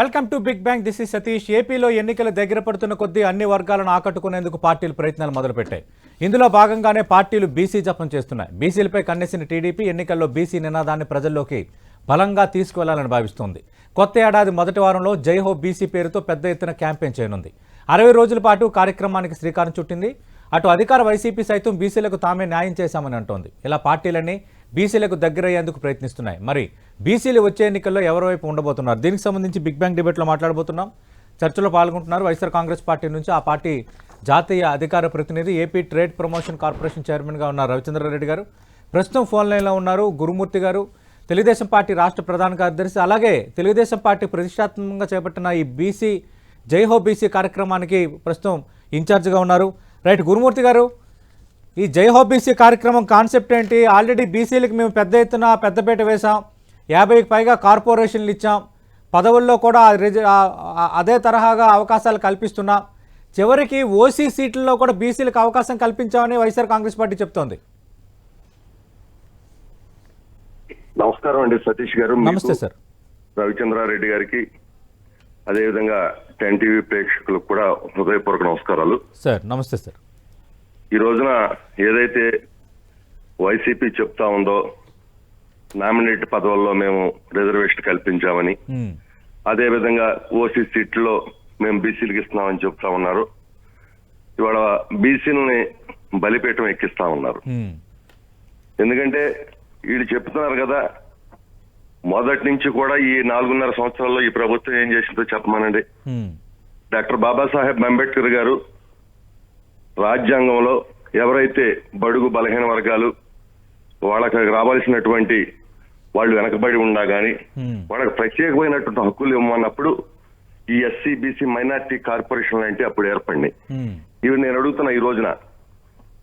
Welcome to big bang this is Satish. ఏపీలో ఎన్నికలు దగ్గర పడుతున్న కొద్దీ అన్ని వర్గాలను ఆకట్టుకునేందుకు పార్టీలు ప్రయత్నాలు మొదలుపెట్టాయి. ఇందులో భాగంగానే పార్టీలు బీసీ జపం చేస్తున్నాయి. బీసీలపై కన్నేసిన టీడీపీ ఎన్నికల్లో బీసీ నినాదాన్ని ప్రజల్లోకి బలంగా తీసుకువెళ్ళాలని భావిస్తోంది. కొత్త ఏడాది మొదటి వారంలో జై హో బీసీ పేరుతో పెద్ద ఎత్తున క్యాంపెయిన్ చేయనుంది. అరవై రోజుల పాటు కార్యక్రమానికి శ్రీకారం చుట్టింది. అటు అధికార వైసీపీ సైతం బీసీలకు తామే న్యాయం చేశామని అంటోంది. ఇలా పార్టీలన్నీ బీసీలకు దగ్గరయ్యేందుకు ప్రయత్నిస్తున్నాయి. మరి బీసీలు వచ్చే ఎన్నికల్లో ఎవరి వైపు ఉండబోతున్నారు? దీనికి సంబంధించి బిగ్ బ్యాంగ్ డిబేట్లో మాట్లాడబోతున్నాం. చర్చలో పాల్గొంటున్నారు వైఎస్ఆర్ కాంగ్రెస్ పార్టీ నుంచి. ఆ పార్టీ జాతీయ అధికార ప్రతినిధి ఏపీ ట్రేడ్ ప్రమోషన్ కార్పొరేషన్ చైర్మన్గా ఉన్నారు రవిచంద్రారెడ్డి గారు. ప్రస్తుతం ఫోన్ లైన్లో ఉన్నారు గురుమూర్తి గారు. తెలుగుదేశం పార్టీ రాష్ట్ర ప్రధాన కార్యదర్శి. అలాగే తెలుగుదేశం పార్టీ ప్రతిష్టాత్మకంగా చేపట్టిన ఈ బీసీ జైహో బీసీ కార్యక్రమానికి ప్రస్తుతం ఇన్ఛార్జ్గా ఉన్నారు. రైట్ గురుమూర్తి గారు ఈ జై హో బీసీ కార్యక్రమం కాన్సెప్ట్ ఏంటి? ఆల్రెడీ బీసీలకు మేము పెద్ద ఎత్తున పెద్దపీట వేశాం. యాభైకి పైగా కార్పొరేషన్లు ఇచ్చాం. పదవుల్లో కూడా అదే తరహాగా అవకాశాలు కల్పిస్తున్నాం. చివరికి ఓసీ సీట్లలో కూడా బీసీలకు అవకాశం కల్పించామని వైఎస్ఆర్ కాంగ్రెస్ పార్టీ చెప్తోంది. నమస్కారం అండి సతీష్ గారు. నమస్తే సార్. రవిచంద్రారెడ్డి గారికి అదేవిధంగా టెన్ టీవీ ప్రేక్షకులకు కూడా హృదయపూర్వక నమస్కారాలు. సార్ నమస్తే సార్. ఈ రోజున ఏదైతే వైసీపీ చెప్తా ఉందో నామినేట్ పదవుల్లో మేము రిజర్వేషన్ కల్పించామని ఉమ్, అదే విధంగా ఓసీ సీట్లో మేము బీసీలకు ఇస్తున్నామని చెప్తా ఉన్నారు. ఇవాళ బీసీలని బలిపీఠం ఎక్కిస్తా ఉన్నారు. ఉమ్, ఎందుకంటే వీళ్ళు చెప్తున్నారు కదా మొదటి నుంచి కూడా ఈ నాలుగున్నర సంవత్సరాల్లో ఈ ప్రభుత్వం ఏం చేసిందో చెప్పమనండి. ఉమ్, డాక్టర్ బాబాసాహెబ్ అంబేద్కర్ గారు రాజ్యాంగంలో ఎవరైతే బడుగు బలహీన వర్గాలు వాళ్ళకి రావాల్సినటువంటి వాళ్ళు వెనకబడి ఉన్నా గానీ ఉమ్, వాళ్ళకి ప్రత్యేకమైనటువంటి హక్కులు ఇవ్వమన్నప్పుడు ఈ ఎస్సీ బీసీ మైనార్టీ కార్పొరేషన్ అంటే అప్పుడు ఏర్పడినాయి. ఇవి నేను అడుగుతున్నా ఈ రోజున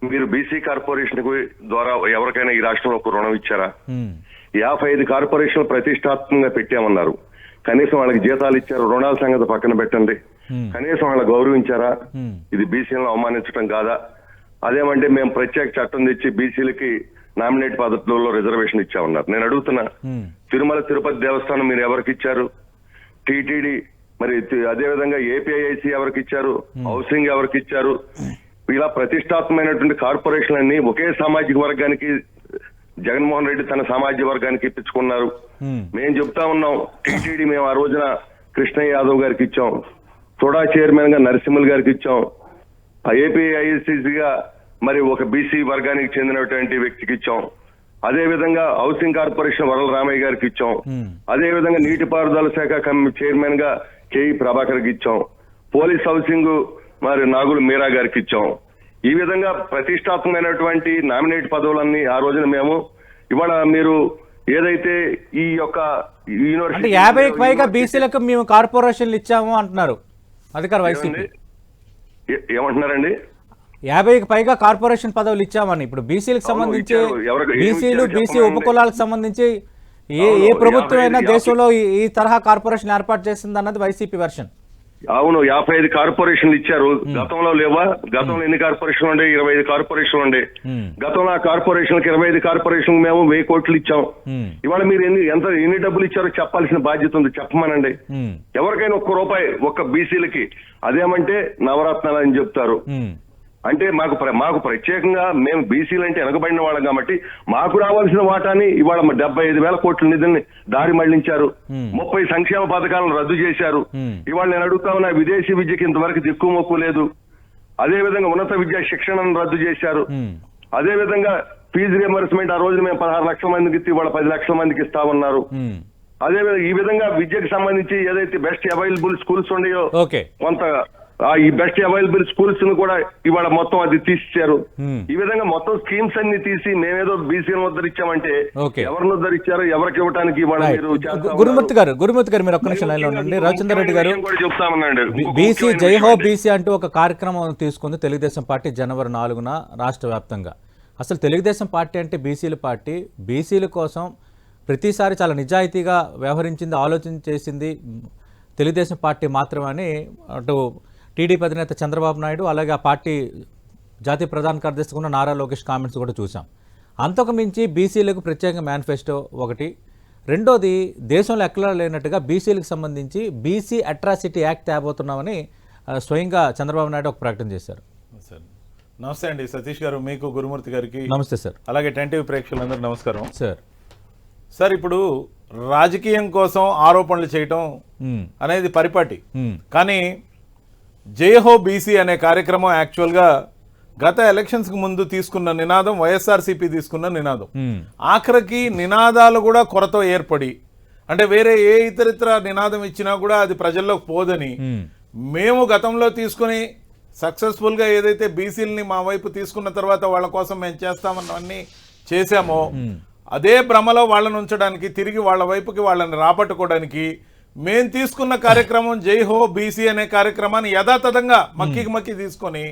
మీరు బీసీ కార్పొరేషన్ ద్వారా ఎవరికైనా ఈ రాష్ట్రంలో ఒక రుణం ఇచ్చారా? యాభై ఐదు కార్పొరేషన్లు ప్రతిష్టాత్మకంగా పెట్టామన్నారు. కనీసం వాళ్ళకి జీతాలు ఇచ్చారు రుణాల సంగతి పక్కన పెట్టండి. కనీసం వాళ్ళని గౌరవించారా? ఇది బీసీలను అవమానించడం కాదా? అదేమంటే మేము ప్రత్యేక చట్టం తెచ్చి బీసీలకి నామినేట్ పద్ధతులలో రిజర్వేషన్ ఇచ్చామన్నారు. నేను అడుగుతున్నా తిరుమల తిరుపతి దేవస్థానం మీరు ఎవరికి ఇచ్చారు? టీటీడీ మరి తి- అదే విధంగా ఏపీఐసి ఎవరికి ఇచ్చారు? హౌసింగ్ ఎవరికి ఇచ్చారు? ఇలా ప్రతిష్టాత్మకమైనటువంటి కార్పొరేషన్ అన్ని ఒకే సామాజిక వర్గానికి జగన్మోహన్ రెడ్డి తన సామాజిక వర్గానికి ఇప్పించుకున్నారు. మేము చెప్తా ఉన్నాం టీటీడీ మేము ఆ రోజున కృష్ణయ్య యాదవ్ గారికి ఇచ్చాం. తుడా చైర్మన్గా నరసింహులు గారికి ఇచ్చాం. ఏపీఐసిసిగా మరి ఒక బీసీ వర్గానికి చెందినటువంటి వ్యక్తికి ఇచ్చాం. అదే విధంగా హౌసింగ్ కార్పొరేషన్ వరల రామయ్య గారికి ఇచ్చాం. అదే విధంగా నీటిపారుదల శాఖ కమ్- చైర్మన్గా కేఈ ప్రభాకర్కి ఇచ్చాం. పోలీస్ హౌసింగ్ మరి నాగులు మీరా గారికి ఇచ్చాం. ఈ విధంగా ప్రతిష్టాత్మకమైనటువంటి నామినేట్ పదవులన్నీ ఆ రోజున మేము ఇవాళ మీరు ఏదైతే ఈ యొక్క యూనివర్సిటీ యాభైకి పైగా బీసీలకు మేము కార్పొరేషన్లు ఇచ్చాము అంటున్నారు. అధికార వైసీపీ ఏమంటున్నారండి? యాభైకి పైగా కార్పొరేషన్ పదవులు ఇచ్చామని. ఇప్పుడు బీసీలకు సంబంధించి బీసీలు బీసీ. ఉపకులాలకు సంబంధించి ఏ ఏ ప్రభుత్వం అయినా దేశంలో ఈ- ఈ తరహా కార్పొరేషన్ ఏర్పాటు చేసింది అన్నది వైసీపీ వెర్షన్. అవును యాభై ఐదు కార్పొరేషన్లు ఇచ్చారు. గతంలో లేవా? గతంలో ఎన్ని కార్పొరేషన్లు ఉండే? ఇరవై ఐదు కార్పొరేషన్లు ఉండే. గతంలో ఆ కార్పొరేషన్కి ఇరవై ఐదు కార్పొరేషన్ మేము వెయ్యి కోట్లు ఇచ్చాం. ఇవాళ మీరు ఎన్ని ఎంత ఎన్ని డబ్బులు ఇచ్చారో చెప్పాల్సిన బాధ్యత ఉంది. చెప్పమనండి. ఎవరికైనా ఒక్క రూపాయి ఒక్క బీసీలకి అదేమంటే నవరత్నాలు అని చెప్తారు. అంటే మాకు మాకు ప్రత్యేకంగా మేము బీసీలు అంటే వెనకబడిన వాళ్ళం కాబట్టి మాకు రావాల్సిన వాటాని ఇవాళ డెబ్బై ఐదు వేల కోట్ల నిధుల్ని దారి మళ్ళించారు. ముప్పై సంక్షేమ పథకాలను రద్దు చేశారు. ఇవాళ నేను అడుగుతా ఉన్నా విదేశీ విద్యకి ఇంతవరకు దిక్కు మొక్కు లేదు. అదే విధంగా ఉన్నత విద్యా శిక్షణను రద్దు చేశారు. ఉమ్, అదే విధంగా ఫీజు రియంబర్స్మెంట్ ఆ రోజు మేము పదహారు లక్షల మందికి ఇస్తే ఇవాళ పది లక్షల మందికి ఇస్తామన్నారు. ఉమ్. అదే విధంగా ఈ విధంగా విద్యకు సంబంధించి ఏదైతే బెస్ట్ అవైలబుల్ స్కూల్స్ ఉన్నాయో కొంత ఈ బెస్ట్ అవైలబుల్ స్కూల్స్ను కూడా ఇవాళ మొత్తం అది తీసేశారు Hmm. ఈ విధంగా మొత్తం స్కీమ్స్ అన్ని తీసి మేమేదో బీసీని ఉద్ధరించామంటే. ఎవరిని ఉద్ధరించారో ఎవరికి ఇవ్వడానికి ఇవాళ. మీరు గురుమూర్తి గారు గురుమూర్తి గారు మీరు ఒక్క నిమిషం లైన్లో ఉన్నారు. ఉండండి రవిచంద్ర రెడ్డి గారు బీసీ ముఖ్యమైన జై హో విషయం ఏంటి? బీసీ అంటూ ఒక కార్యక్రమం తీసుకుంది తెలుగుదేశం పార్టీ జనవరి నాలుగున రాష్ట్ర వ్యాప్తంగా అసలు తెలుగుదేశం పార్టీ అంటే బీసీల పార్టీ బీసీల కోసం ప్రతిసారి చాలా నిజాయితీగా వ్యవహరించింది ఆలోచన చేసింది తెలుగుదేశం పార్టీ మాత్రమే అని అటు టీడీపీ అధినేత చంద్రబాబు నాయుడు అలాగే ఆ పార్టీ జాతీయ ప్రధాన కార్యదర్శి ఉన్న నారా లోకేష్ కామెంట్స్ కూడా చూసాం అంతకు మించి బీసీలకు ప్రత్యేక మేనిఫెస్టో ఒకటి. రెండోది దేశంలో ఎక్కడా లేనట్టుగా బీసీలకు సంబంధించి బీసీ అట్రాసిటీ యాక్ట్ తేబోతున్నామని స్వయంగా చంద్రబాబు నాయుడు ఒక ప్రకటన చేశారు. సార్ నమస్తే అండి. సతీష్ గారు మీకు గురుమూర్తి గారికి నమస్తే సార్. అలాగే టెంటివ్ ప్రేక్షకులందరూ నమస్కారం. సార్. సార్ ఇప్పుడు రాజకీయం కోసం ఆరోపణలు చేయటం అనేది పరిపాటి. కానీ జయహో బీసీ అనే కార్యక్రమం యాక్చువల్గా గత ఎలక్షన్స్కి ముందు తీసుకున్న నినాదం వైఎస్ఆర్సీపీ తీసుకున్న నినాదం. ఆఖరికి నినాదాలు కూడా కొరత ఏర్పడి అంటే వేరే ఏ ఇతరితర నినాదం ఇచ్చినా కూడా అది ప్రజల్లోకి పోదని మేము గతంలో తీసుకుని సక్సెస్ఫుల్గా ఏదైతే బీసీలని మా వైపు తీసుకున్న తర్వాత వాళ్ళ కోసం మేము చేస్తామన్నవన్నీ చేశామో అదే భ్రమలో వాళ్ళని ఉంచడానికి తిరిగి వాళ్ళ వైపుకి వాళ్ళని రాబట్టుకోవడానికి మేము తీసుకున్న కార్యక్రమం జై హో బీసీ అనే కార్యక్రమాన్ని యథాతథంగా మక్కికి మక్కి తీసుకొని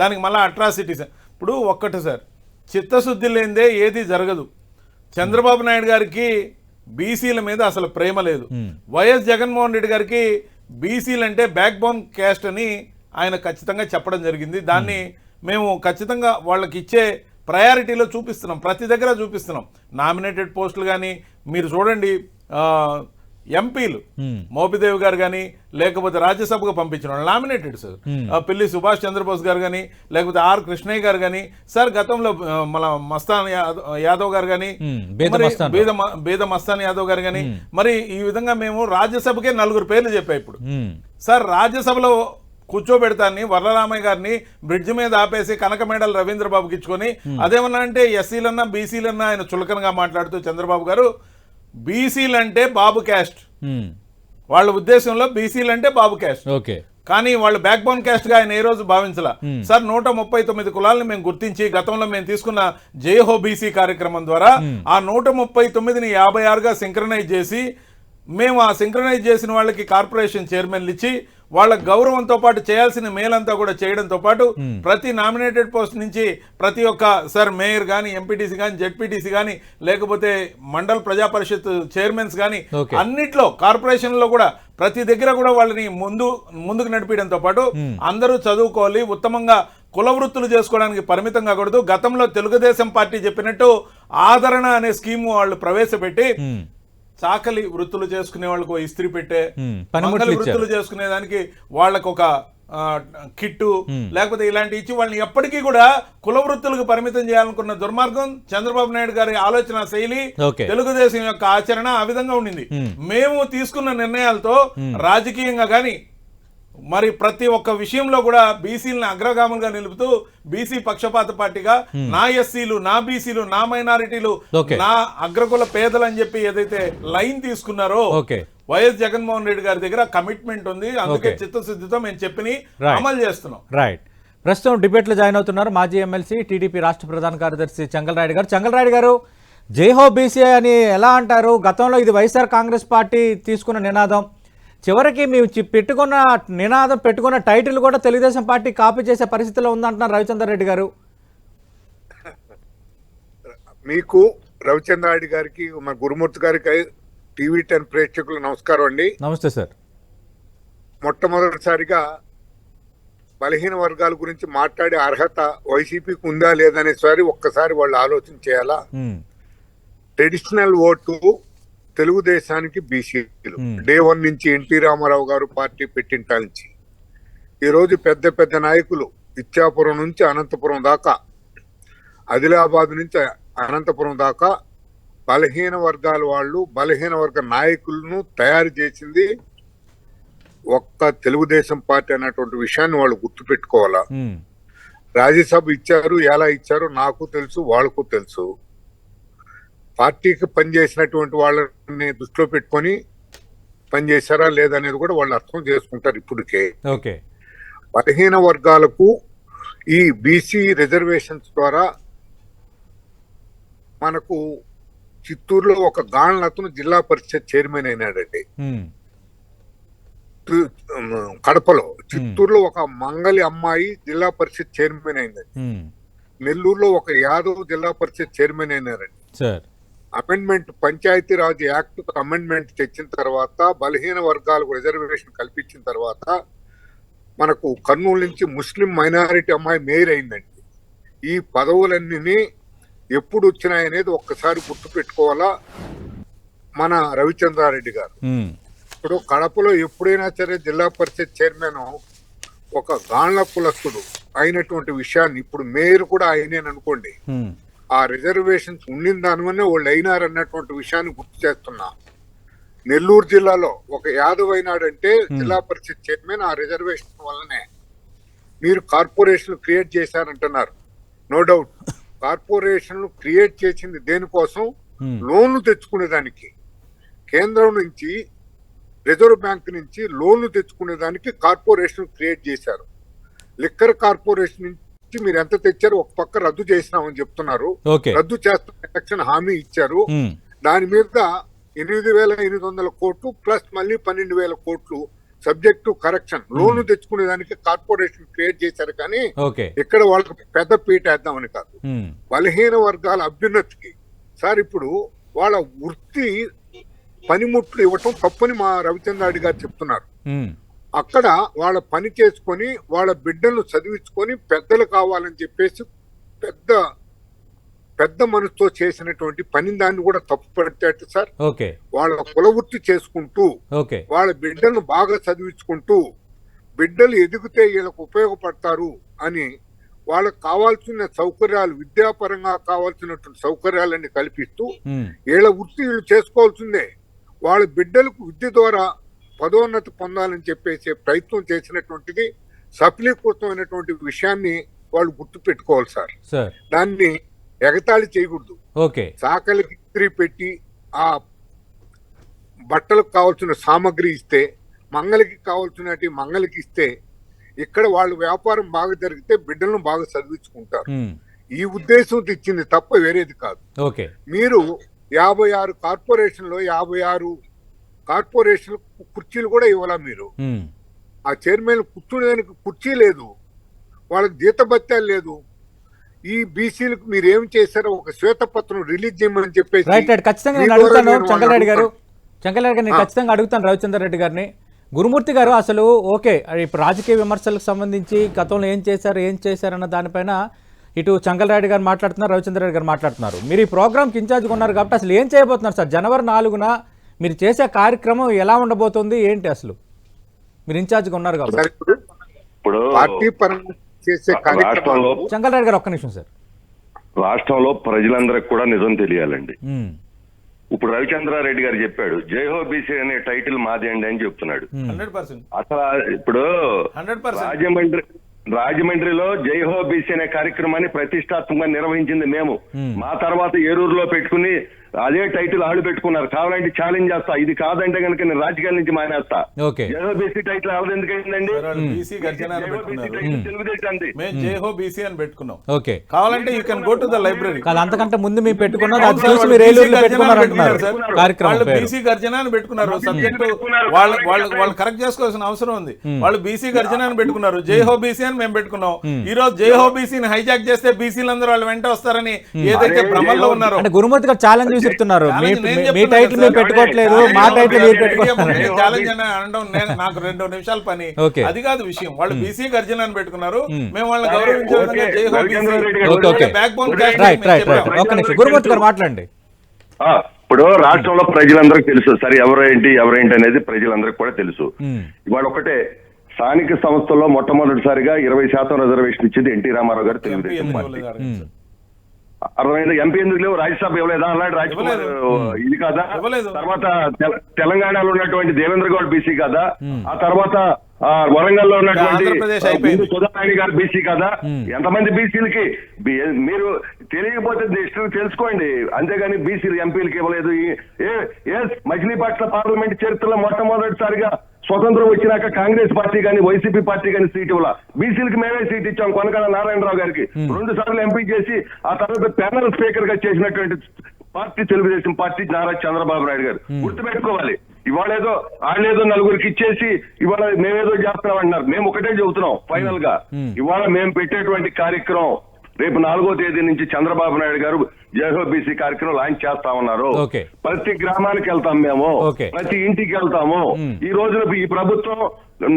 దానికి మళ్ళీ అట్రాసిటీస్ ఇప్పుడు ఒక్కటి సార్ చిత్తశుద్ధి లేనిదే ఏది జరగదు. చంద్రబాబు నాయుడు గారికి బీసీల మీద అసలు ప్రేమ లేదు. వైఎస్ జగన్మోహన్ రెడ్డి గారికి బీసీలు అంటే బ్యాక్ బోన్ క్యాస్ట్ అని ఆయన ఖచ్చితంగా చెప్పడం జరిగింది. దాన్ని మేము. ఖచ్చితంగా వాళ్ళకి ఇచ్చే ప్రయారిటీలో చూపిస్తున్నాం. ప్రతి దగ్గర చూపిస్తున్నాం. నామినేటెడ్ పోస్టులు కానీ మీరు చూడండి ఎంపీలు. మోపిదేవి గారు కానీ లేకపోతే రాజ్యసభకు పంపించిన వాళ్ళు నామినేటెడ్ సార్. పిల్లి సుభాష్ చంద్రబోస్ గారు కానీ లేకపోతే ఆర్ కృష్ణయ్య గారు కానీ సార్ గతంలో మన మస్తాన్ యాదవ్- గారు కానీ బేద. బేద మస్తాన్ యాదవ్ గారు కానీ మరి ఈ విధంగా మేము రాజ్యసభకే నలుగురు పేర్లు చెప్పాయి ఇప్పుడు. సార్ రాజ్యసభలో కూర్చోబెడతాన్ని వరరామయ్య గారిని బ్రిడ్జ్ మీద ఆపేసి కనకమేడల రవీంద్రబాబుకి ఇచ్చుకొని అదేమన్నా అంటే ఎస్సీలన్నా బీసీలన్నా ఆయన చులకనగా మాట్లాడుతూ చంద్రబాబు గారు బీసీలంటే బాబు క్యాస్ట్. వాళ్ళ ఉద్దేశంలో బీసీలు అంటే బాబు క్యాస్ట్. ఓకే. కానీ వాళ్ళు బ్యాక్ బోన్ క్యాస్ట్గా ఆయన ఏ రోజు భావించలా? సార్ నూట ముప్పై తొమ్మిది కులాలను మేము గుర్తించి గతంలో మేము తీసుకున్న జయహో బీసీ కార్యక్రమం ద్వారా ఆ నూట ముప్పై తొమ్మిదిని యాభై ఆరుగా సింక్రనైజ్ చేసి మేము ఆ సింక్రనైజ్ చేసిన వాళ్ళకి కార్పొరేషన్ చైర్మన్లు ఇచ్చి వాళ్ళ గౌరవంతో పాటు చేయాల్సిన మేలంతా కూడా చేయడంతో పాటు ప్రతి నామినేటెడ్ పోస్ట్ నుంచి ప్రతి ఒక్క సార్ మేయర్ కానీ ఎంపీటీసీ కానీ జెడ్పీటీసీ కానీ లేకపోతే మండల్ ప్రజా పరిషత్ చైర్మన్స్ కానీ. అన్నిట్లో కార్పొరేషన్లో కూడా ప్రతి దగ్గర కూడా వాళ్ళని ముందు ముందుకు నడిపించడంతో పాటు అందరూ చదువుకోవాలి ఉత్తమంగా కుల వృత్తులు చేసుకోవడానికి పరిమితం కాకూడదు గతంలో తెలుగుదేశం పార్టీ చెప్పినట్టు ఆదరణ అనే స్కీమ్ వాళ్ళు ప్రవేశపెట్టి చాకలి వృత్తులు చేసుకునే వాళ్ళకు ఇస్త్రీ పెట్టే మంగళ. వృత్తులు చేసుకునే దానికి వాళ్ళకు ఒక కిట్టు లేకపోతే ఇలాంటి ఇచ్చి వాళ్ళని ఎప్పటికీ కూడా కుల వృత్తులకు పరిమితం చేయాలనుకున్న దుర్మార్గం చంద్రబాబు నాయుడు గారి ఆలోచన శైలి. తెలుగుదేశం యొక్క ఆచరణ ఆ విధంగా ఉండింది మేము తీసుకున్న నిర్ణయాలతో రాజకీయంగా గాని మరి ప్రతి ఒక్క విషయంలో కూడా బీసీలను అగ్రగాములుగా నిలుపుతూ బీసీ పక్షపాత పార్టీగా నా ఎస్సీలు నా బీసీలు నా మైనారిటీలు. నా అగ్రకుల పేదలు అని చెప్పి ఏదైతే లైన్ తీసుకున్నారో వైఎస్ జగన్మోహన్ రెడ్డి గారి దగ్గర కమిట్మెంట్ ఉంది. అందుకే. చిత్తశుద్ధితో మేము చెప్పిని. అమలు చేస్తున్నాం. రైట్ ప్రస్తుతం డిబేట్లో జాయిన్ అవుతున్నారు మాజీ ఎమ్మెల్సీ టీడీపీ రాష్ట్ర ప్రధాన కార్యదర్శి చంగలరాయుడు గారు. చంగలరాయుడు గారు జైహో బీసీఐ అని ఎలా అంటారు? గతంలో ఇది వైఎస్ఆర్ కాంగ్రెస్ పార్టీ తీసుకున్న నినాదం. చివరికి మేము పెట్టుకున్న నినాదం పెట్టుకున్న టైటిల్ కూడా తెలుగుదేశం పార్టీ కాపీ చేసే పరిస్థితిలో ఉందంటున్నారు రవిచంద్ర రెడ్డి గారు. మీకు రవిచంద్రారెడ్డి గారికి మన గురుమూర్తి గారికి టీవీ టెన్ ప్రేక్షకులు నమస్కారం అండి. నమస్తే సార్. మొట్టమొదటిసారిగా బలహీన వర్గాల గురించి మాట్లాడే అర్హత వైసీపీకి ఉందా లేదనేసారి ఒక్కసారి వాళ్ళు ఆలోచన చేయాలా? ట్రెడిషనల్ ఓటు తెలుగుదేశానికి బీసీలు. డే వన్ నుంచి ఎన్టీ రామారావు గారు పార్టీ పెట్టింట నుంచి ఈ రోజు పెద్ద పెద్ద నాయకులు ఇచ్చాపురం నుంచి అనంతపురం దాకా ఆదిలాబాద్ నుంచి అనంతపురం దాకా బలహీన వర్గాల వాళ్ళు బలహీన వర్గ నాయకులను తయారు చేసింది ఒక్క తెలుగుదేశం పార్టీ అన్నటువంటి విషయాన్ని వాళ్ళు గుర్తుపెట్టుకోవాలా? రాజ్యసభ ఇచ్చారు ఎలా ఇచ్చారో నాకు తెలుసు వాళ్ళకు తెలుసు. పార్టీకి పనిచేసినటువంటి వాళ్ళని దృష్టిలో పెట్టుకొని పనిచేశారా లేదనేది కూడా వాళ్ళు అర్థం చేసుకుంటారు ఇప్పటికే. ఓకే. బలహీన వర్గాలకు ఈ బీసీ రిజర్వేషన్స్ ద్వారా మనకు చిత్తూరులో ఒక గాణలతను జిల్లా పరిషత్ చైర్మన్ అయినాడండి. కడపలో. చిత్తూరులో ఒక మంగలి అమ్మాయి జిల్లా పరిషత్ చైర్మన్ అయిందండి. నెల్లూరులో ఒక యాదవ్ జిల్లా పరిషత్ చైర్మన్ అయినారండి. అమెండ్మెంట్ పంచాయతీరాజ్ యాక్ట్ అమెండ్మెంట్ తెచ్చిన తర్వాత బలహీన వర్గాలకు రిజర్వేషన్ కల్పించిన తర్వాత మనకు కర్నూలు నుంచి ముస్లిం మైనారిటీ అమ్మాయి మేయర్ అయిందండి. ఈ పదవులన్నీ ఎప్పుడు వచ్చినాయనేది ఒక్కసారి గుర్తు పెట్టుకోవాలా? మన రవిచంద్రారెడ్డి గారు. ఇప్పుడు కడపలో ఎప్పుడైనా సరే జిల్లా పరిషత్ చైర్మన్ ఒక గాండ్ల కులస్తుడు అయినటువంటి విషయాన్ని ఇప్పుడు మేయర్ కూడా ఆయనేని అనుకోండి. ఉమ్, ఆ రిజర్వేషన్స్ ఉండిన దానివల్లే వాళ్ళు అయినారన్నటువంటి విషయాన్ని గుర్తు చేస్తున్నా. నెల్లూరు జిల్లాలో ఒక యాదవ్ అయినాడంటే జిల్లా పరిషత్ చైర్మన్ ఆ రిజర్వేషన్ వల్లనే. మీరు కార్పొరేషన్ క్రియేట్ చేశారంటున్నారు. No doubt. కార్పొరేషన్లు క్రియేట్ చేసింది దేనికోసం. లోన్లు తెచ్చుకునేదానికి. కేంద్రం నుంచి రిజర్వ్ బ్యాంక్ నుంచి లోన్లు తెచ్చుకునేదానికి కార్పొరేషన్ క్రియేట్ చేశారు. లిక్కర్ కార్పొరేషన్ నుంచి మీరు ఎంత తెచ్చారో ఒక పక్క రద్దు చేసినామని చెప్తున్నారు. రద్దు చేస్తున్న ఎలక్షన్ హామీ ఇచ్చారు. దాని మీద ఎనిమిది వేల ఎనిమిది వందల కోట్లు ప్లస్ మళ్ళీ పన్నెండు వేల కోట్లు సబ్జెక్ట్ టు కరెక్షన్ లోన్లు తెచ్చుకునేదానికి కార్పొరేషన్ క్రియేట్ చేశారు కానీ ఇక్కడ వాళ్ళకి పెద్ద పీట వేద్దామని కాదు బలహీన వర్గాల అభ్యున్నతికి. సార్ ఇప్పుడు వాళ్ళ వృత్తి పనిముట్లు ఇవ్వటం తప్పని మా రవిచంద్రారెడ్డి గారు చెప్తున్నారు. అక్కడ వాళ్ళ పని చేసుకొని వాళ్ళ బిడ్డలను చదివించుకొని పెద్దలు కావాలని చెప్పేసి పెద్ద పెద్ద మనసుతో చేసినటువంటి పని దాన్ని కూడా తప్పు పెడతాడు సార్. ఓకే. వాళ్ళ కుల వృత్తి చేసుకుంటూ ఓకే. వాళ్ళ బిడ్డలను బాగా చదివించుకుంటూ బిడ్డలు ఎదిగితే వీళ్ళకు ఉపయోగపడతారు అని వాళ్ళకు కావాల్సిన సౌకర్యాలు విద్యాపరంగా కావాల్సినటువంటి సౌకర్యాలన్నీ కల్పిస్తూ వీళ్ళ వృత్తి వీళ్ళు చేసుకోవాల్సిందే. వాళ్ళ బిడ్డలకు విద్య ద్వారా పదోన్నతి పొందాలని చెప్పేసి ప్రయత్నం చేసినటువంటిది సఫలీకృతమైనటువంటి విషయాన్ని వాళ్ళు గుర్తు పెట్టుకోవాలి సార్. దాన్ని ఎగతాళి చేయకూడదు. ఓకే. చాకలికి ఇస్త్రీ పెట్టి ఆ బట్టలకు కావాల్సిన సామాగ్రి ఇస్తే మంగళకి కావాల్సినటి మంగళకి ఇస్తే ఇక్కడ వాళ్ళు వ్యాపారం బాగా జరిగితే బిడ్డలను బాగా చదివించుకుంటారు. ఈ ఉద్దేశంతో ఇచ్చింది తప్ప వేరేది కాదు. ఓకే. మీరు యాభై ఆరు కార్పొరేషన్లో యాభై ఆరు కార్పొరేషన్ కుర్చీలు కూడా ఇవ్వాలా మీరు? ఆ చైర్మన్ కూర్చునేదానికి కుర్చీ లేదు. వాళ్ళకి జీతభత్యాలు లేదు. ఈ బీసీలకు మీరు ఏం చేశారో ఒక శ్వేతపత్రం రిలీజ్ చేయమని చెప్పేసి ఖచ్చితంగా నేను అడుగుతాను చంకలరెడ్డి గారు. చంకలరెడ్డి గారు నేను. ఖచ్చితంగా అడుగుతాను రవిచంద్ర రెడ్డి గారిని. గురుమూర్తి గారు అసలు ఓకే ఇప్పుడు రాజకీయ విమర్శలకు సంబంధించి గతంలో ఏం చేశారు ఏం చేశారన్న దానిపైన ఇటు చంకలరెడ్డి గారు మాట్లాడుతున్నారు రవిచంద్ర రెడ్డి గారు మాట్లాడుతున్నారు. మీరు ఈ ప్రోగ్రామ్కి ఇన్ఛార్జ్గా ఉన్నారు కాబట్టి అసలు ఏం చేయబోతున్నారు సార్? జనవరి నాలుగున మీరు చేసే కార్యక్రమం ఎలా ఉండబోతుంది? ఏంటి అసలు? మీరు ఇన్ఛార్జ్గా ఉన్నారు కాబట్టి. ఇప్పుడు ఇప్పుడు పార్టీ పరంగా చేసే కార్యక్రమాలు రాష్ట్రంలో చంకలరెడ్డి గారు ఒక్క నిమిషం సార్. రాష్ట్రంలో ప్రజలందరికి కూడా నిజం తెలియాలండి. ఇప్పుడు రవిచంద్రారెడ్డి గారు చెప్పాడు జైహో బీసీ అనే టైటిల్ మాది అండి అని చెప్తున్నాడు. అసలు ఇప్పుడు రాజమండ్రి రాజమండ్రిలో జైహో బీసీ అనే కార్యక్రమాన్ని ప్రతిష్టాత్మకంగా నిర్వహించింది మేము. మా తర్వాత ఏరూరులో పెట్టుకుని అదే టైటిల్ ఆళ్ళు పెట్టుకున్నారు. కావాలంటే ఛాలెంజ్ చేస్తా. ఇది కాదంటే కనుక నేను రాజకీయాల నుంచి మానేస్తా. ఓకే. జైహో బీసీ టైటిల్ ఎవరు ఎందుకు అయిందండి బీసీ గర్జన అని జైహో బీసీ జేహో పెట్టుకున్నాం. ఓకే. కావాలంటే you can go to the library కాదు అంతకంటే ముందు మీరు పెట్టుకున్నది అది చూసి మీరు ఏలూరులో పెట్టుకున్నారు అంటున్నారు. కార్యక్రమం బీసీ గర్జన అని పెట్టుకున్నారు సబ్జెక్ట్. వాళ్ళ వాళ్ళు వాళ్ళు కరెక్ట్ చేసుకోవాల్సిన అవసరం ఉంది. వాళ్ళు బీసీ గర్జన అని పెట్టుకున్నారు. జై హో బీసీ అని మేము పెట్టుకున్నాం. ఈ రోజు జై హో బీసీని హైజాక్ చేస్తే బీసీలందరూ వాళ్ళు వెంట వస్తారని ఏదైతే భ్రమల్లో ఉన్నారో అంటే గురుమూర్తి గారు ఛాలెంజ్ విసిరుతున్నారు మీ టైటిల్ మేము సార్. పెట్టుకోవట్లేదు మా టైటిల్ మీరు నేను నాకు రెండు నిమిషాల పని. అది కాదు విషయం. వాళ్ళు బీసీ గర్జన అని పెట్టుకున్నారు. Hmm. మేము వాళ్ళని గౌరవించే విధంగా Okay. జై హో Ravichandra Reddy BC garu okay okay backbone right, right right right ఒక్క నిమిషం గురుమూర్తి గారు మాట్లాడండి. ఆ, ఇప్పుడు రాష్ట్రంలో ప్రజలందరికీ తెలుసు. సరే ఎవరేంటి ఎవరేంటి అనేది ప్రజలందరికీ కూడా తెలుసు. ఉమ్, ఇవాళ ఒకటే స్థానిక సంస్థల్లో మొట్టమొదటిసారిగా ఇరవై శాతం రిజర్వేషన్ ఇచ్చింది ఎన్టీ రామారావు గారు తెలుగుదేశం పార్టీ. అరవైదు ఎంపీ ఎందుకు లేవు? రాజ్యసభ ఇవ్వలేదా? అన్నాడు రాజ్కుమార్. ఇది కాదా. తర్వాత తెల- తెలంగాణలో ఉన్నటువంటి దేవేంద్ర గౌడ్ బీసీ కదా? ఆ తర్వాత ఆ, వరంగల్లో ఉన్నటువంటి సుధారాణి గారు బీసీ కదా. ఎంతమంది బీసీలకి? మీరు తెలియకపోతే ఇష్టం తెలుసుకోండి. అంతేగాని బీసీలు ఎంపీలకి ఇవ్వలేదు. ఏ- మచిలీపట్నం పార్లమెంట్ చరిత్రలో మొట్టమొదటిసారిగా స్వతంత్రం వచ్చినాక కాంగ్రెస్ పార్టీ కానీ వైసీపీ పార్టీ కానీ సీట్ ఇవ్వాల. బీసీలకి మేమే సీట్ ఇచ్చాం కొనకళ్ళ నారాయణరావు గారికి. రెండు సార్లు ఎంపీ చేసి ఆ తర్వాత ప్యానల్ స్పీకర్గా చేసినటువంటి పార్టీ తెలుగుదేశం పార్టీ నారా చంద్రబాబు నాయుడు గారు. గుర్తుపెట్టుకోవాలి. ఇవాళ ఏదో వాళ్ళేదో నలుగురికి ఇచ్చేసి ఇవాళ మేమేదో చేస్తున్నాం అంటున్నారు మేము ఒకటే చెబుతున్నాం ఫైనల్గా ఇవాళ మేము పెట్టేటువంటి కార్యక్రమం రేపు నాలుగో తేదీ నుంచి చంద్రబాబు నాయుడు గారు జయహో బీసీ కార్యక్రమం లాంచ్ చేస్తా ఉన్నారు. ప్రతి గ్రామానికి వెళ్తాం మేము. ప్రతి ఇంటికి వెళ్తాము. ఈ రోజున ఈ ప్రభుత్వం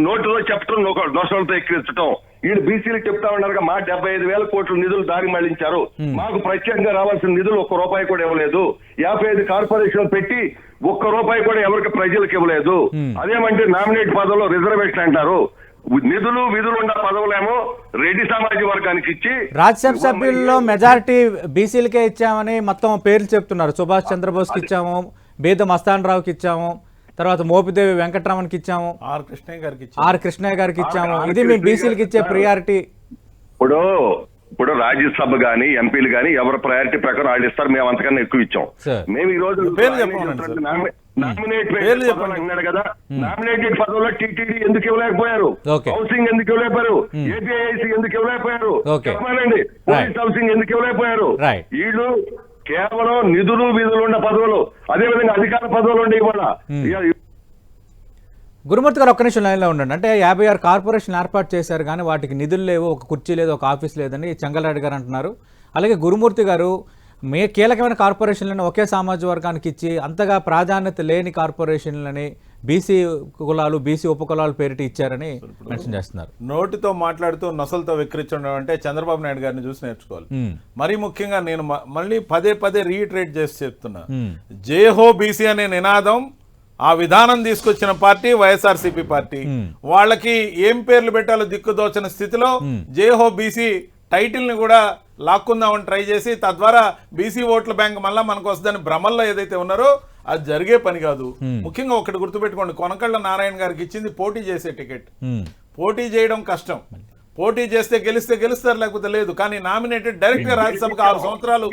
నోటిలో చెప్పడం దోషాలతో ఎక్కిరించడం వీళ్ళు బీసీలు చెప్తా ఉన్నారు మా డెబ్బై ఐదు వేల కోట్ల నిధులు దారి మళ్ళించారు. మాకు ప్రత్యేకంగా రావాల్సిన నిధులు ఒక్క రూపాయి కూడా ఇవ్వలేదు. యాభై ఐదు కార్పొరేషన్ పెట్టి ఒక్క రూపాయి కూడా ఎవరికి ప్రజలకు ఇవ్వలేదు. అదేమంటే నామినేట్ పదవులో రిజర్వేషన్ అంటారు. నిధులు విధులు ఉన్న పదవులేమో రెడ్డి సామాజిక వర్గానికి ఇచ్చి రాజ్యసభ సభ్యుల్లో మెజారిటీ బీసీలకే ఇచ్చామని మొత్తం పేర్లు చెప్తున్నారు. సుభాష్ చంద్రబోస్కి ఇచ్చాము బేద మస్తాన్ రావుకి ఇచ్చాము తర్వాత మోపిదేవి వెంకటరమణకి ఇచ్చాము ఆర్ కృష్ణయ్య గారికి ఇచ్చి ఆర్ కృష్ణయ్య గారికి ఇచ్చాము. ఇది మీ బీసీలకి ఇచ్చే ప్రియారిటీ ఇప్పుడు ఇప్పుడు రాజ్యసభ గాని ఎంపీలు గాని ఎవరి ప్రయారిటీ ప్రకారం వాళ్ళు ఇస్తారు మేము అంతకన్నా ఎక్కువ ఇచ్చాం. మేము ఈ రోజు పేర్లు చెప్పమనండి సార్. నామినేట్ పేర్లు చెప్పండి. అన్నాడు కదా నామినేటెడ్ పదవుల్లో టీటీడీ ఎందుకు ఇవ్వలేకపోయారు. హౌసింగ్ ఎందుకు ఇవ్వలేకపోయారు ఏపీఐసి ఎందుకు ఇవ్వలేకపోయారు. చెప్పానండి పోలీస్. హౌసింగ్ ఎందుకు ఇవ్వలేకపోయారు. వీళ్ళు కేవలం నిధులు విధులు ఉన్న పదవులు అదే విధంగా అధికార పదవులు ఉండే ఇవాళ గురుమూర్తి గారు ఒక్క నిమిషం లైన్లో ఉండండి. అంటే యాభై ఆరు కార్పొరేషన్ ఏర్పాటు చేశారు కానీ వాటికి నిధులు లేవు ఒక కుర్చీ లేదు ఒక ఆఫీస్ లేదని చెంగలరెడ్డి గారు అంటున్నారు. అలాగే గురుమూర్తి గారు మే కీలకమైన కార్పొరేషన్లను ఒకే సామాజిక వర్గానికి ఇచ్చి అంతగా ప్రాధాన్యత లేని కార్పొరేషన్లని బీసీ కులాలు బీసీ ఉపకులాలు పేరిటి ఇచ్చారని మెన్షన్ చేస్తున్నారు. నోటితో మాట్లాడుతూ నొసలతో వెక్కిరించడం అంటే చంద్రబాబు నాయుడు గారిని చూసి నేర్చుకోవాలి. మరీ ముఖ్యంగా నేను మళ్ళీ పదే పదే రీట్రేట్ చేసి చెప్తున్నా. జేహో బీసీ అనే నినాదం ఆ విధానం తీసుకొచ్చిన పార్టీ వైఎస్ఆర్సీపీ పార్టీ. వాళ్ళకి ఏం పేర్లు పెట్టాలో దిక్కుదోచిన స్థితిలో జేహో బీసీ టైటిల్ని కూడా లాక్కుందామని ట్రై చేసి తద్వారా బీసీ ఓట్ల బ్యాంక్ మళ్ళా మనకు వస్తుందని భ్రమల్లో ఏదైతే ఉన్నారో అది జరిగే పని కాదు. ముఖ్యంగా ఒకటి గుర్తుపెట్టుకోండి. కొనకళ్ళ నారాయణ గారికి ఇచ్చింది పోటీ చేసే టికెట్. పోటీ చేయడం కష్టం. పోటీ చేస్తే గెలిస్తే గెలుస్తారు లేకపోతే లేదు. కానీ నామినేటెడ్ డైరెక్ట్గా రాజ్యసభకు ఆరు సంవత్సరాలు.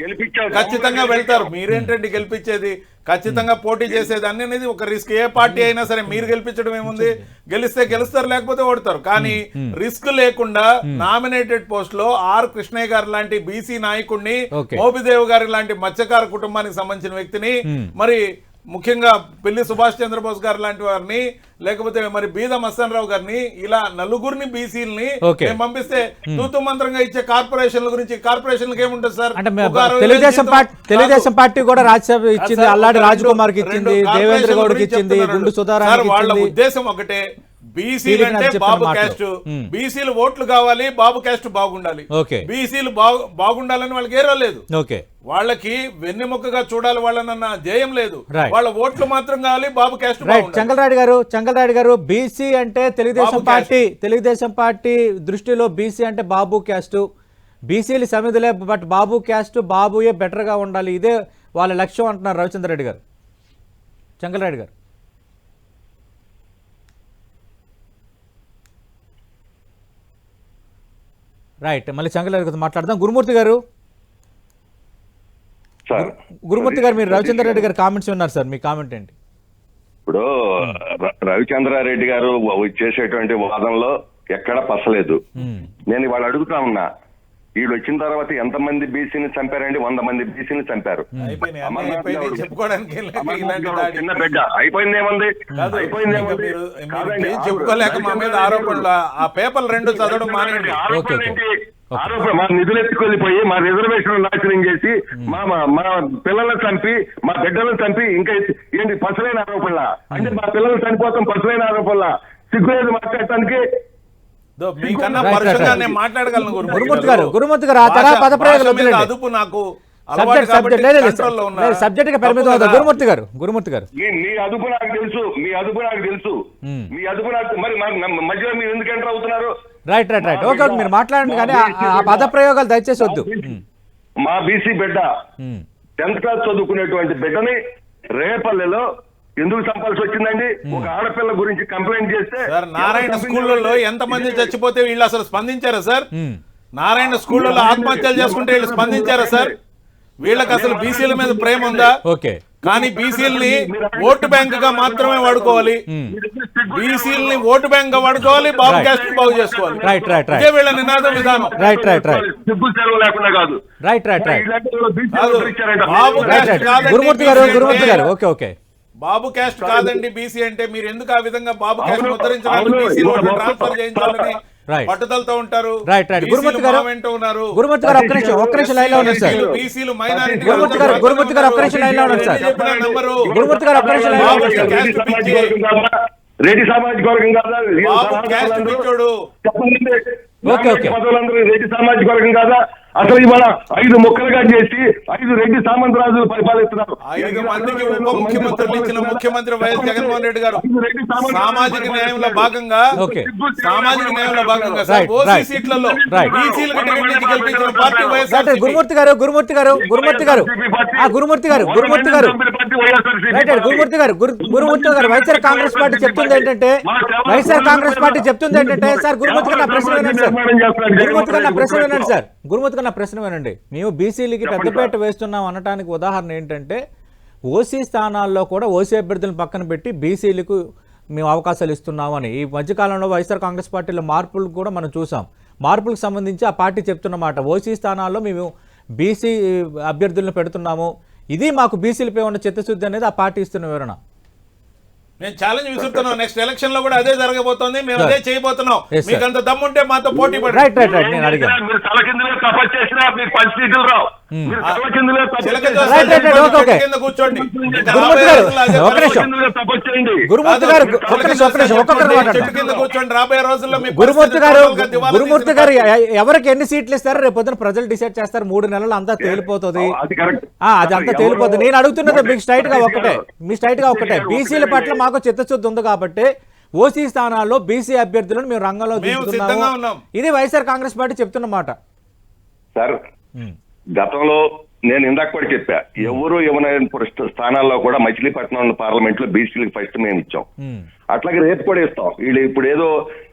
ఖచ్చితంగా వెళ్తారు. మీరేంటండి గెలిపించేది? ఖచ్చితంగా పోటీ చేసేది అన్ని అనేది ఒక రిస్క్. ఏ పార్టీ అయినా సరే మీరు గెలిపించడం ఏముంది? గెలిస్తే గెలుస్తారు లేకపోతే ఓడతారు. కానీ రిస్క్ లేకుండా నామినేటెడ్ పోస్ట్లో ఆర్ కృష్ణయ్య గారు లాంటి బీసీ నాయకుడిని. మోపిదేవ్ గారి లాంటి మత్స్యకార కుటుంబానికి సంబంధించిన వ్యక్తిని మరి ముఖ్యంగా పెళ్ళి సుభాష్ చంద్రబోస్ గారు లాంటి వారిని లేకపోతే మరి బీద రావు గారిని ఇలా నలుగురిని బీసీలని పంపిస్తే తూతు మంత్రంగా ఇచ్చే కార్పొరేషన్ల గురించి కార్పొరేషన్లకు ఏముంటుంది sir Telugu Desam party Telugu Desam. Party కూడా రాజ్యసభ ఇచ్చింది అల్లాడి ఒక రాజకుమార్కి రెండు- ఇచ్చింది దేవేంద్ర గౌడ్కి గురించి ఇచ్చింది. గుండు సుధారానికి వాళ్ళ ఉద్దేశం ఒకటే బీసీలు అంటే బాబు. క్యాస్ట్. బీసీలు ఓట్లు కావాలి బాబు క్యాస్ట్ బాగుండాలి. బీసీలు బాగు బాగుండాలని వాళ్ళకి ఏరో లేదు. ఓకే. వాళ్ళకి వెన్నెముకగా చూడాలి వాళ్ళనన్న ధ్యేయం లేదు. వాళ్ళ ఓట్లు మాత్రం కావాలి బాబు క్యాస్ట్ చంగలరాయుడు గారు చంగలరాయుడు గారు బీసీ అంటే తెలుగుదేశం పార్టీ తెలుగుదేశం పార్టీ దృష్టిలో బీసీ అంటే బాబు క్యాస్ట్. బీసీలు సమిధులే బట్ బాబు క్యాస్ట్ బాబుయే బెటర్గా ఉండాలి. ఇదే వాళ్ళ లక్ష్యం అంటున్నారు రవిచంద్ర రెడ్డి గారు. చంగలరాయుడు గారు. రైట్ మళ్ళీ గారితో మాట్లాడదాం. గురుమూర్తి గారు? సార్ గురుమూర్తి గారు మీరు రవిచంద్ర రెడ్డి గారు. కామెంట్స్ ఉన్నారు సార్. మీ కామెంట్ ఏంటి? ఇప్పుడు ర- రవిచంద్రారెడ్డి గారు చేసేటువంటి వాదనలో ఎక్కడ పసలేదు. నేను ఇవాళ అడుగుతా ఉన్నా వీళ్ళు వచ్చిన తర్వాత ఎంతమంది బీసీని చంపారండి? వంద మంది బీసీని చంపారు. చిన్న బిడ్డ. అయిపోయింది ఏముంది అయిపోయింది ఏముంది? చెప్పుకోలేక మా మీద ఆరోపణలు ఆ పేపర్లు రెండు చదవడం మానేయండి. ఆరోపణలు ఓకే, ఏంటి? ఆరోపణ మా నిధులు ఎత్తుకెళ్ళిపోయి మా రిజర్వేషన్ నాశనం చేసి మా మా- పిల్లలను చంపి మా బిడ్డలను చంపి ఇంకా ఏంటి పసలైన ఆరోపణల? అంటే మా పిల్లలు చనిపోతాం పసలైన ఆరోపణల? సిగ్గులేదు మాట్లాడటానికి? గురుమూర్తి గారు, గురుమూర్తి గారు, ఆ తరహా పదప్రయోగాలు భాష మీద వదిలేండి. అదుపు నాకు అలవాటు సబ్జెక్ట్ కాబట్టి సబ్జెక్ట్ లేదు కంట్రోల్లో ఉన్నా. లేదు సబ్జెక్ట్కి పరిమితం తప్పు అవుతుంది కదా. గురుమూర్తి గారు గురుమూర్తి గారు మీ మీ అదుపు నాకు తెలుసు మీ అదుపు నాకు తెలుసు మీ అదుపు నాకు మరి మధ్యలో మీరు ఎందుకు ఎంటర్ అవుతున్నారు రైట్ రైట్ రైట్ ఓకే మీరు మాట్లాడండి కానీ ఆ- పద ప్రయోగాలు దయచేసి వద్దు మా బీసీ- బీసీ బిడ్డ ఉమ్. టెన్త్ క్లాస్ చదువుకునేటువంటి బిడ్డని రేపల్లెలో ఎందుకు చంపాల్సి వచ్చిందండి? ఒక ఆడపిల్ల గురించి కంప్లైంట్ చేస్తే సార్ నారాయణ స్కూళ్ళలో చంపించారు? ఎంతమంది చచ్చిపోతే వీళ్ళు అసలు స్పందించారా సార్? ఉమ్. నారాయణ స్కూళ్ళలో ఆత్మహత్యలు చేసుకుంటే వీళ్ళు స్పందించారా సార్? వీళ్ళకి అసలు బీసీల మీద ప్రేమ ఉందా? ఓకే. కానీ బీసీలని ఓటు బ్యాంక్గా మాత్రమే వాడుకోవాలి. బీసీలని ఓటు బ్యాంక్గా వాడుకోవాలి బాబు. క్యాస్ట్ బాగు చేసుకోవాలి. రైట్ రైట్ రైట్ వీళ్ళ నినాదం విధానం. రైట్ రైట్ రైట్ లేకుండా కాదు. Right right right. Babu Gurumurthy garu Gurumurthy garu okay okay. Babu caste కాదండి బీసీ అంటే మీరు ఎందుకు ఆ విధంగా బాబు క్యాస్ట్ ముద్రించడానికి బీసీ ట్రాన్స్ఫర్ చేయించాలని. పట్టుదలతో ఉంటారు గురుమూర్తి గారు మా వెంట ఉన్నారు గురుమూర్తి గారు ఒక్క నిమిషం ఒక్క నిమిషం లైన్లో ఉన్నారు సార్ బీసీలు- బీసీలు మైనారిటీ గురుమూర్తి గారు, గురుమూర్తి గారు ఒక్క నిమిషం లైన్లో ఉన్నారు సార్. చెప్పిన నంబరు గురుమూర్తి గారు ఒక్క నిమిషం లైన్లో బాబు ఉన్నారు సార్. రెడ్డి క్యాస్ట్ సామాజిక పిచ్చి. వర్గం కాదా? రెడ్డి సామాజిక వర్గం కాదా బాబు క్యాస్ట్ పిచ్చోడు చెప్పండి ఓకే, ఓకే. పదవులందరూ రెడ్డి సామాజిక వర్గం కాదా అసలు ఇవాళ ఐదు ముక్కలుగా చేసి ఐదు రెడ్డి సామంత రాజులు పరిపాలిస్తున్నారు. ఐదు మందికి ఉప ముఖ్యమంత్రులు ఇచ్చిన ముఖ్యమంత్రి వైఎస్ జగన్మోహన్ రెడ్డి గారు సామాజిక న్యాయంలో భాగంగా ఓకే. సామాజిక న్యాయంలో భాగంగా ఓసీ. సీట్లలో పార్టీ వైఎస్ఆర్ గురుమూర్తి గారు గురుమూర్తి గారు గురుమూర్తి గారు. ఆ గురుమూర్తి గారు గురుమూర్తి గారు. గురుమూర్తి గారు గురు- గురుమూర్తి గారు వైఎస్ఆర్ కాంగ్రెస్ పార్టీ చెప్తుంది ఏంటంటే వైఎస్ఆర్ కాంగ్రెస్ పార్టీ చెప్తుంది ఏంటంటే సార్ గురుమూర్తి గారు నా ప్రశ్న వినండి సార్. గురుమూర్తి గారు నా ప్రశ్న వినండి సార్. గురుమూర్తి గారు నా ప్రశ్న వినండి. మేము బీసీలకి పెద్దపేట వేస్తున్నాం అనటానికి ఉదాహరణ ఏంటంటే ఓసీ స్థానాల్లో కూడా ఓసీ అభ్యర్థులను పక్కన పెట్టి బీసీలకు మేము అవకాశాలు ఇస్తున్నామని. ఈ మధ్యకాలంలో వైఎస్ఆర్ కాంగ్రెస్ పార్టీలో మార్పులు కూడా మనం చూసాం. మార్పులకు సంబంధించి ఆ పార్టీ చెప్తున్నమాట ఓసీ స్థానాల్లో మేము బీసీ అభ్యర్థులను పెడుతున్నాము. ఇది మాకు బీసీలపై ఉన్న చిత్తశుద్ధి అనేది ఆ పార్టీ ఇస్తున్న వివరణ. నేను ఛాలెంజ్ విసురుతున్నాం నెక్స్ట్ ఎలక్షన్లో కూడా అదే జరగబోతోంది. మేము అదే చేయబోతున్నాం. మీకు అంత దమ్ముంటే మాతో పోటీ పడండి. రైట్ రైట్ రైట్ నేను అడిగాను. మీరు తల కిందలే తపస్సు చేసినా మీకు పంచీతులు రావు. గురుమూర్తి గారు, గురుమూర్తి గారు ఎవరికి ఎన్ని సీట్లు ఇస్తారో? రేపు పొద్దున ప్రజలు డిసైడ్ చేస్తారు. మూడు నెలలు అంతా తేలిపోతుంది. అది కరెక్ట్. ఆ, అది అంతా తేలిపోతుంది. నేను అడుగుతున్నది మీకు స్ట్రైట్గా ఒక్కటే. మీ స్ట్రైట్గా ఒక్కటే. బీసీల పట్ల మాకు చిత్తశుద్ధి ఉంది కాబట్టి ఓసీ స్థానాల్లో బీసీ అభ్యర్థులను మేము రంగంలో మేము సిద్ధంగా దింపుతున్నాము ఉన్నాం. ఇది వైఎస్ఆర్ కాంగ్రెస్ పార్టీ చెప్తున్నమాట సార్ గతంలో నేను ఇందాక కూడా చెప్పా ఎవరు ఇవ్వనైన పురస్త- స్థానాల్లో కూడా మచిలీపట్నం పార్లమెంట్లో బీసీలకు ఫస్ట్ మేము ఇచ్చాం. అట్లాగే రేపు కూడా ఇస్తాం. వీళ్ళు ఇప్పుడు ఏదో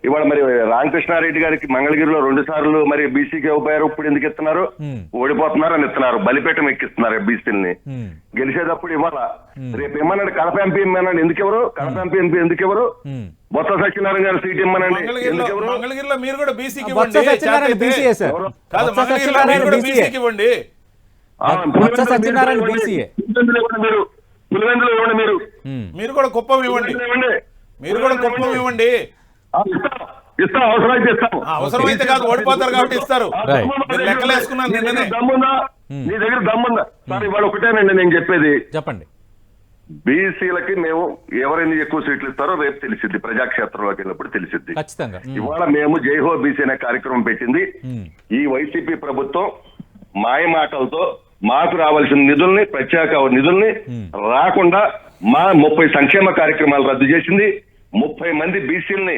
ఇవాళ మరి రామకృష్ణారెడ్డి గారికి మంగళగిరిలో రెండు సార్లు మరి బీసీకి ఇవ్వబోయారు ఇప్పుడు ఎందుకు ఇస్తున్నారు. ఓడిపోతున్నారు అని ఇస్తున్నారు బలిపేటం ఎక్కిస్తున్నారు బీసీలని. గెలిచేటప్పుడు ఇవ్వాల. రేపు ఇమ్మన్నాడు కడప ఎంపీ ఇమ్మన్నాడు ఎందుకు ఎవరు కడప ఎంపీ ఎంపీ ఎందుకు ఎవరు. బొత్స సత్యనారాయణ గారు సీట్ ఇమ్మనండి. మంగళగిరిలో మీరు కూడా బీసీకి ఇవ్వండి. బొత్స సత్యనారాయణ మీరు కూడా బీసీఏ మీరు కుప్పం ఇవ్వండి. మీరు కూడా కుప్పం ఇవ్వండి. ఇస్తాం. ఇస్తాం. అవసరమైతే ఇస్తాం. అవసరమైతే కాదు ఓడిపోతారు కాబట్టి ఇస్తారు. లెక్కలు వేసుకున్నారు నీ దగ్గర నిన్ననే. దమ్ముందా? నీ దగ్గర దమ్ముందా? సార్ ఇవాళ ఒకటేనండి నేను చెప్పేది. చెప్పండి. బీసీలకి మేము ఎవరైనా ఎక్కువ సీట్లు ఇస్తారో రేపు తెలిసిద్ది. ప్రజాక్షేత్రంలోకి వెళ్ళినప్పుడు తెలిసిద్ది. ఖచ్చితంగా. ఉమ్. ఇవాళ మేము జైహో బీసీ అనే కార్యక్రమం పెట్టింది. ఈ వైసీపీ ప్రభుత్వం మాయ మాటలతో మాకు రావాల్సిన నిధుల్ని ప్రత్యేక నిధుల్ని రాకుండా మా ముప్పై సంక్షేమ కార్యక్రమాలు రద్దు చేసింది. ముప్పై మంది బీసీలని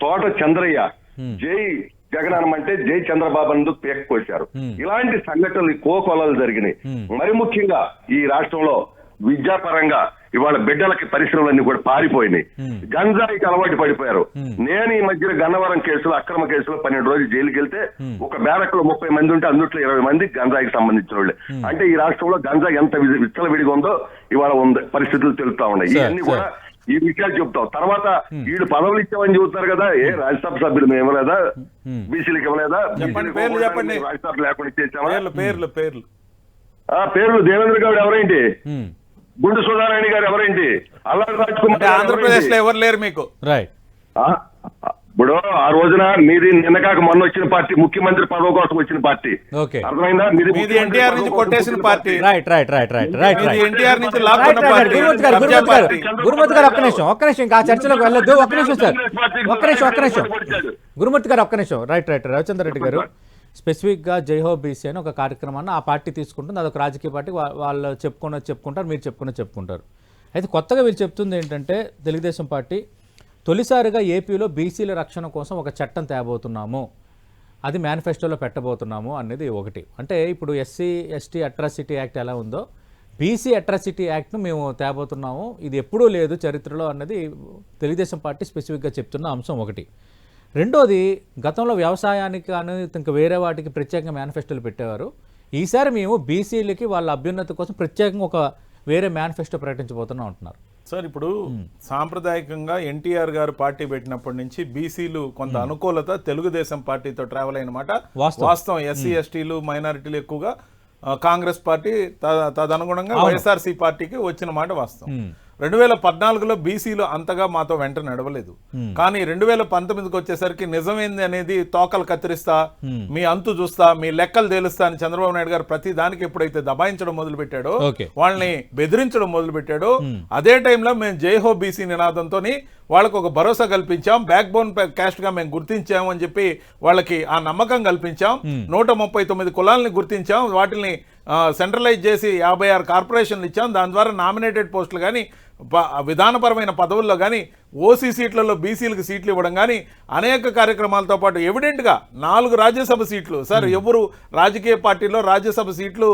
తోట చంద్రయ్య జై జగనన్న అంటే జై చంద్రబాబు అందుకు పేక కోశారు ఇలాంటి సంఘటనలు కోకొలలు జరిగినాయి. మరి ముఖ్యంగా ఈ రాష్ట్రంలో విద్యాపరంగా ఇవాళ బిడ్డలకి పరిశ్రమలన్నీ కూడా పారిపోయినాయి. గంజాయికి అలవాటు పడిపోయారు. నేను ఈ మధ్యన గన్నవరం కేసులో అక్రమ కేసులో పన్నెండు రోజులు జైలుకి వెళ్తే ఒక బ్యారక్లో ముప్పై మంది ఉంటే అందుట్లో ఇరవై మంది గంజాయికి సంబంధించిన వాళ్ళే. అంటే ఈ రాష్ట్రంలో గంజా ఎంత విచ్చలవిడిగా ఉందో ఇవాళ ఉంది పరిస్థితులు తెలుస్తా ఉన్నాయి. ఇవన్నీ. కూడా ఈ విషయాలు చెప్తాం. తర్వాత వీళ్ళు పదవులు ఇచ్చామని చెబుతారు కదా ఏ రాజ్యసభ సభ్యులు మేము ఇవ్వలేదా? బీసీలకు ఇవ్వలేదా. రాజ్యసభ లేకుండా ఇచ్చేసామా పేర్లు పేర్లు పేర్లు. ఆ పేర్లు దేవేంద్ర గౌడ్ ఎవరేంటి. గుండు సుధారాయణ గారు ఎవరేంటి? అల్లారి రాజ్ కుమార్ ఆంధ్రప్రదేశ్లో? ఎవరు లేరు మీకు? రైట్ ఇప్పుడు ఆ రోజున మీది నిన్న కాక మొన్న వచ్చిన పార్టీ ముఖ్యమంత్రి పదవి కోసం వచ్చిన పార్టీ. ఓకే అర్థమైందా? మీది ఎన్టీఆర్ నుంచి కొట్టేసిన party. Right right right right right NTR నుంచి లాక్కున్న right, right. Party. Gurumurthy garu Gurumurthy garu గురుమూర్తి గారు ఒక్క నిమిషం ఒక్క నిమిషం ఇంకా చర్చలోకి వెళ్ళొద్దు ఒక్క నిమిషం సార్. ఒక్క నిమిషం ఒక్క నిమిషం. గురుమూర్తి గారు ఒక్క నిమిషం. రైట్ రైట్ రవిచంద్ర రెడ్డి గారు. స్పెసిఫిక్గా జైహో బీసీ అని ఒక కార్యక్రమాన్ని ఆ పార్టీ తీసుకుంటుంది. అదొక రాజకీయ పార్టీ. వాళ్ళు చెప్పుకున్నది చెప్పుకుంటారు మీరు చెప్పుకున్న చెప్పుకుంటారు. అయితే కొత్తగా వీళ్ళు చెప్తుంది ఏంటంటే తెలుగుదేశం పార్టీ తొలిసారిగా ఏపీలో బీసీల రక్షణ కోసం ఒక చట్టం తేబోతున్నాము. అది మేనిఫెస్టోలో పెట్టబోతున్నాము అనేది ఒకటి. అంటే ఇప్పుడు ఎస్సీ ఎస్టీ అట్రాసిటీ యాక్ట్ ఎలా ఉందో బీసీ అట్రాసిటీ యాక్ట్ను మేము తేబోతున్నాము. ఇది ఎప్పుడూ లేదు చరిత్రలో అన్నది తెలుగుదేశం పార్టీ స్పెసిఫిక్గా చెప్తున్న అంశం ఒకటి. రెండోది గతంలో వ్యవసాయానికి కానీ ఇంకా వేరే వాటికి ప్రత్యేకంగా మేనిఫెస్టోలు పెట్టేవారు. ఈసారి మేము బీసీలకి వాళ్ళ అభ్యున్నతి కోసం ప్రత్యేకంగా ఒక వేరే మేనిఫెస్టో ప్రకటించబోతున్నాం అంటున్నారు. సార్ ఇప్పుడు సాంప్రదాయకంగా ఎన్టీఆర్ గారు పార్టీ పెట్టినప్పటి నుంచి బీసీలు కొంత అనుకూలత తెలుగుదేశం పార్టీతో ట్రావెల్ అయినమాట. వాస్తవం. వాస్తవం ఎస్సీ ఎస్టీలు మైనారిటీలు ఎక్కువగా కాంగ్రెస్ పార్టీ తదనుగుణంగా వైఎస్ఆర్సీ పార్టీకి వచ్చిన మాట వాస్తవం. రెండు వేల పద్నాలుగులో బీసీలు అంతగా మాతో వెంట నడవలేదు. కానీ రెండు వేల పంతొమ్మిదికి వచ్చేసరికి నిజమేంది అనేది తోకలు కత్తిరిస్తా మీ అంతు చూస్తా మీ లెక్కలు తేలుస్తా అని చంద్రబాబు నాయుడు గారు ప్రతి దానికి ఎప్పుడైతే దబాయించడం మొదలు పెట్టాడో వాళ్ళని బెదిరించడం మొదలు పెట్టాడు అదే టైంలో మేము జై హో బీసీ నినాదంతో వాళ్ళకు ఒక భరోసా కల్పించాం బ్యాక్ బోన్ క్యాస్ట్గా మేము గుర్తించాం అని చెప్పి వాళ్ళకి ఆ నమ్మకం కల్పించాం. నూట ముప్పై తొమ్మిది కులాలని గుర్తించాం. వాటిని సెంట్రలైజ్ చేసి యాభై ఆరు కార్పొరేషన్లు ఇచ్చాం. దాని ద్వారా నామినేటెడ్ పోస్టులు కానీ విధానపరమైన పదవుల్లో కానీ ఓసీ సీట్లలో బీసీలకు సీట్లు ఇవ్వడం కానీ అనేక కార్యక్రమాలతో పాటు ఎవిడెంట్గా నాలుగు రాజ్యసభ సీట్లు. సార్ ఎవరు రాజకీయ పార్టీలో రాజ్యసభ సీట్లు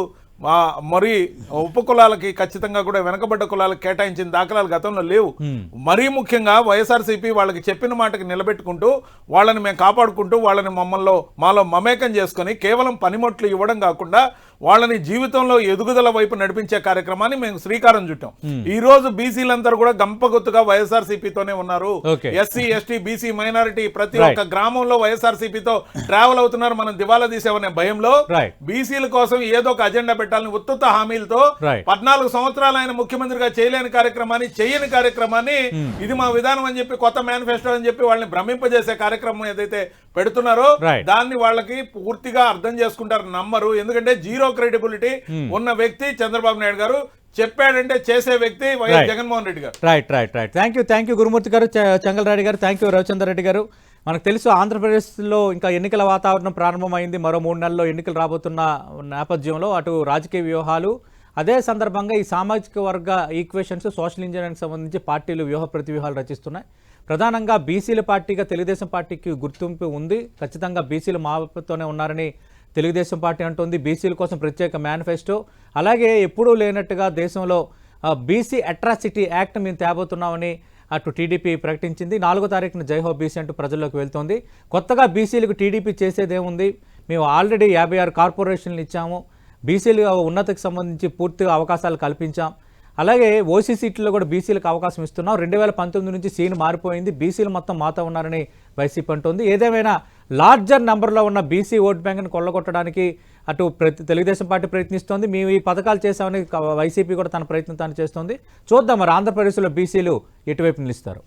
మరి ఉపకులాలకి ఖచ్చితంగా కూడా వెనకబడ్డ కులాలకు కేటాయించిన దాఖలాలు గతంలో లేవు. మరీ ముఖ్యంగా వైఎస్ఆర్సీపీ వాళ్ళకి చెప్పిన మాటకి నిలబెట్టుకుంటూ వాళ్ళని మేము కాపాడుకుంటూ వాళ్ళని మమ్మల్ని మాలో మమేకం చేసుకొని కేవలం పనిముట్లు ఇవ్వడం కాకుండా వాళ్ళని జీవితంలో ఎదుగుదల వైపు నడిపించే కార్యక్రమాన్ని మేము శ్రీకారం చుట్టాం ఈ రోజు బీసీలందరూ కూడా గంపగుత్తుగా వైఎస్ఆర్సీపీతోనే ఉన్నారు Okay. SC ST BC minority ప్రతి. ఒక్క గ్రామంలో వైఎస్ఆర్సీపీతో ట్రావెల్ అవుతున్నారు మనం దివాలా తీసేవనే భయంలో. బీసీల కోసం ఏదో ఒక అజెండా పెట్టాలని ఉత్తుత హామీలతో. పద్నాలుగు సంవత్సరాలు ఆయన ముఖ్యమంత్రిగా చేయలేని కార్యక్రమాన్ని చేయని కార్యక్రమాన్ని ఇది మా విధానం అని చెప్పి కొత్త మేనిఫెస్టో అని చెప్పి వాళ్ళని భ్రమింపజేసే కార్యక్రమం ఏదైతే పెడుతున్నారో. దాన్ని వాళ్ళకి పూర్తిగా అర్థం చేసుకుంటారు నమ్మరు ఎందుకంటే జీరో క్రెడిబిలిటీ ఉన్న వ్యక్తి చంద్రబాబు నాయుడు గారు చెప్పాడంటే చేసే వ్యక్తి YS. Jaganmohan Reddy garu. Right right right thank you thank you Gurumurthy garu Chengalreddy garu thank you Ravichandra Reddy గారు. మనకు తెలుసు ఆంధ్రప్రదేశ్లో ఇంకా ఎన్నికల వాతావరణం ప్రారంభమైంది. మరో మూడు నెలల్లో ఎన్నికలు రాబోతున్న నేపథ్యంలో అటు రాజకీయ వ్యూహాలు అదే సందర్భంగా ఈ సామాజిక వర్గ ఈక్వేషన్స్ సోషల్ ఇంజనీరింగ్ సంబంధించి పార్టీలు వ్యూహ ప్రతివ్యూహాలు రచిస్తున్నాయి. ప్రధానంగా బీసీల పార్టీగా తెలుగుదేశం పార్టీకి గుర్తింపు ఉంది. ఖచ్చితంగా బీసీలు మాతోనే ఉన్నారని తెలుగుదేశం పార్టీ అంటుంది. బీసీల కోసం ప్రత్యేక మేనిఫెస్టో. అలాగే ఎప్పుడూ లేనట్టుగా దేశంలో బీసీ అట్రాసిటీ యాక్ట్ మేము తేబోతున్నామని అటు టీడీపీ ప్రకటించింది. నాలుగో తారీఖున జైహో బీసీ అంటూ ప్రజల్లోకి వెళ్తోంది. కొత్తగా బీసీలకు టీడీపీ చేసేదేముంది? మేము ఆల్రెడీ యాభై ఆరు కార్పొరేషన్లు ఇచ్చాము. బీసీలు ఉన్నతికి సంబంధించి పూర్తిగా అవకాశాలు కల్పించాం. అలాగే ఓసీ సీట్లలో కూడా బీసీలకు అవకాశం ఇస్తున్నాం. రెండు వేల పంతొమ్మిది నుంచి సీన్ మారిపోయింది. బీసీలు మొత్తం మాతో ఉన్నారని వైసీపీ అంటుంది. ఏదేమైనా లార్జర్ నెంబర్లో ఉన్న బీసీ ఓట్ బ్యాంక్ను కొల్లగొట్టడానికి అటు ప్రతి తెలుగుదేశం పార్టీ ప్రయత్నిస్తోంది. మేము ఈ పథకాలు చేసామని వైసీపీ కూడా తన ప్రయత్నం తాను చేస్తోంది. చూద్దాం మరి ఆంధ్రప్రదేశ్లో బీసీలు ఎటువైపు నిలుస్తారు?